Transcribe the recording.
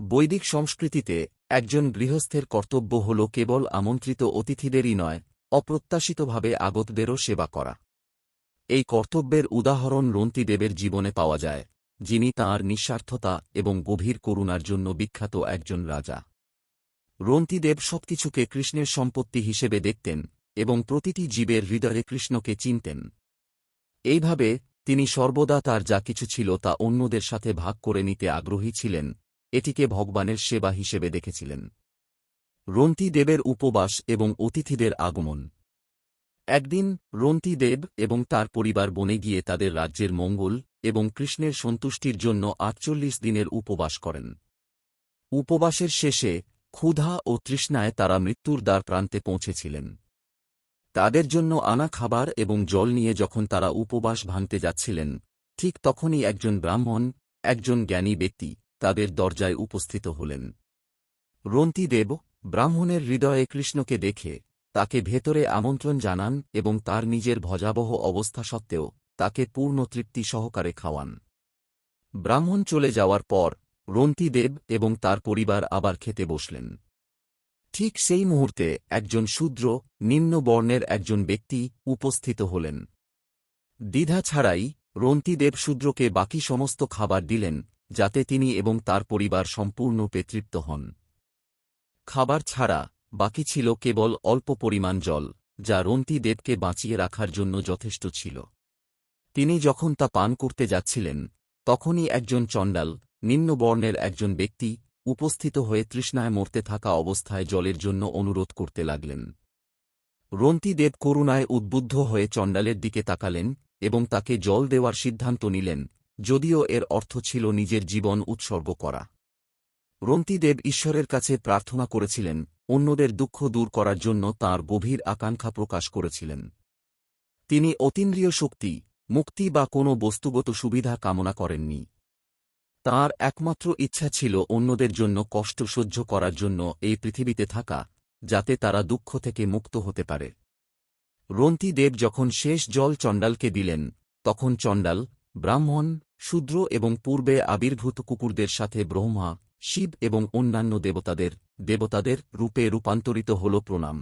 বৈদিক সংস্কৃতিতে, একজন গৃহস্থের কর্তব্য হল কেবল আমন্ত্রিত অতিথিদেরই নয়, অপ্রত্যাশিতভাবে আগতদেরও সেবা করা। এই কর্তব্যের উদাহরণ রন্তিদেবের জীবনে পাওয়া যায়, যিনি তাঁর নিঃস্বার্থতা এবং গভীর করুণার জন্য বিখ্যাত একজন রাজা। রন্তিদেব সবকিছুকে কৃষ্ণের সম্পত্তি হিসেবে দেখতেন এবং প্রতিটি জীবের হৃদয়ে কৃষ্ণকে চিনতেন। এইভাবে তিনি সর্বদা তার যা কিছু ছিল তা অন্যদের সাথে ভাগ করে নিতে আগ্রহী ছিলেন এটিকে ভগবানের সেবা হিসেবে দেখেছিলেন। রন্তি দেবের উপবাস এবং অতিথিদের আগমন। একদিন রন্তি দেব এবং তার পরিবার বনে গিয়ে তাদের রাজ্যের মঙ্গল এবং কৃষ্ণের সন্তুষ্টির জন্য আটচল্লিশ দিনের উপবাস করেন। উপবাসের শেষে ক্ষুধা ও তৃষ্ণায় তারা মৃত্যুর দ্বার প্রান্তে পৌঁছেছিলেন। তাদের জন্য আনা খাবার এবং জল নিয়ে যখন তারা উপবাস ভাঙতে যাচ্ছিলেন, ঠিক তখনই একজন ব্রাহ্মণ, একজন জ্ঞানী ব্যক্তি তাদের দরজায় উপস্থিত হলেন। রন্তিদেব ব্রাহ্মণের হৃদয়ে কৃষ্ণকে দেখে তাকে ভেতরে আমন্ত্রণ জানান এবং তার নিজের ভজাবহ অবস্থা সত্ত্বেও তাকে পূর্ণ তৃপ্তি সহকারে খাওয়ান। ব্রাহ্মণ চলে যাওয়ার পর রন্তিদেব এবং তার পরিবার আবার খেতে বসলেন। ঠিক সেই মুহূর্তে একজন শূদ্র, নিম্ন বর্ণের একজন ব্যক্তি উপস্থিত হলেন। দ্বিধা ছাড়াই রন্তিদেব শূদ্রকে বাকি সমস্ত খাবার দিলেন যাতে তিনি এবং তার পরিবার সম্পূর্ণ পেতৃপ্ত হন। খাবার ছাড়া বাকি ছিল কেবল অল্প পরিমাণ জল, যা রন্তি দেবকে বাঁচিয়ে রাখার জন্য যথেষ্ট ছিল। তিনি যখন তা পান করতে যাচ্ছিলেন, তখনই একজন চণ্ডাল, নিম্নবর্ণের একজন ব্যক্তি, উপস্থিত হয়ে তৃষ্ণায় মরতে থাকা অবস্থায় জলের জন্য অনুরোধ করতে লাগলেন। রন্তি দেব করুণায় উদ্বুদ্ধ হয়ে চণ্ডালের দিকে তাকালেন এবং তাকে জল দেওয়ার সিদ্ধান্ত নিলেন। যদিও এর অর্থ ছিল নিজের জীবন উৎসর্গ করা। রন্তিদেব ঈশ্বরের কাছে প্রার্থনা করেছিলেন, অন্যদের দুঃখ দূর করার জন্য তাঁর গভীর আকাঙ্ক্ষা প্রকাশ করেছিলেন। তিনি অতীন্দ্রিয় শক্তি, মুক্তি বা কোনো বস্তুগত সুবিধা কামনা করেননি। তাঁর একমাত্র ইচ্ছা ছিল অন্যদের জন্য কষ্ট সহ্য করার জন্য এই পৃথিবীতে থাকা, যাতে তারা দুঃখ থেকে মুক্ত হতে পারে। রন্তি দেব যখন শেষ জল চণ্ডালকে দিলেন, তখন চণ্ডাল ব্রাহ্মণ, শূদ্র এবং পূর্বে আবির্ভূত কুকুরদের সাথে ব্রহ্মা, শিব এবং অন্যান্য দেবতাদের দেবতাদের রূপে রূপান্তরিত হল প্রণাম।